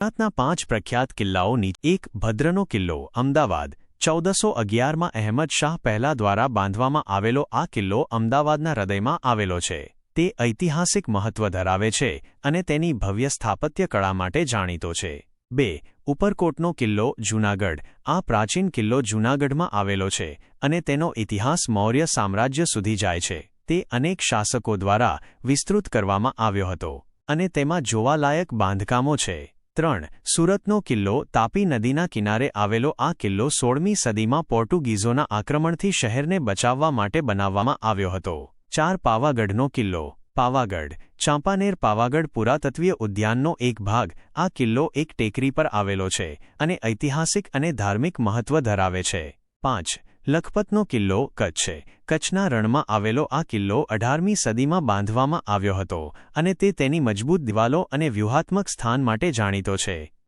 ગુજરાતના પાંચ પ્રખ્યાત કિલ્લાઓની એક ભદ્રનો કિલ્લો, અમદાવાદ, ચૌદસો અગિયારમાં અહેમદ શાહ પહેલા દ્વારા બાંધવામાં આવેલો આ કિલ્લો અમદાવાદના હૃદયમાં આવેલો છે. તે ઐતિહાસિક મહત્વ ધરાવે છે અને તેની ભવ્ય સ્થાપત્ય કળા માટે જાણીતો છે. બે, ઉપરકોટનો કિલ્લો જૂનાગઢ. આ પ્રાચીન કિલ્લો જૂનાગઢમાં આવેલો છે અને તેનો ઇતિહાસ મૌર્ય સામ્રાજ્ય સુધી જાય છે. તે અનેક શાસકો દ્વારા વિસ્તૃત કરવામાં આવ્યો હતો અને તેમાં જોવાલાયક બાંધકામો છે. ત્રણ, સુરતનો કિલ્લો તાપી નદીના કિનારે આવેલો આ કિલ્લો સોળમી સદીમાં પોર્ટુગીઝોના આક્રમણથી શહેરને બચાવવા માટે બનાવવામાં આવ્યો હતો. ચાર પાવાગઢનો કિલ્લો, પાવાગઢ, ચાંપાનેર પાવાગઢ પુરાતત્વીય ઉદ્યાનનો એક ભાગ, આ કિલ્લો એક ટેકરી પર આવેલો છે અને ઐતિહાસિક અને ધાર્મિક મહત્વ ધરાવે છે. પાંચ લખપતનો કિલ્લો કચ્છ છે. કચ્છના રણમાં આવેલો આ કિલ્લો અઢારમી સદીમાં બાંધવામાં આવ્યો હતો અને તે તેની મજબૂત દિવાલો અને વ્યૂહાત્મક સ્થાન માટે જાણીતો છે.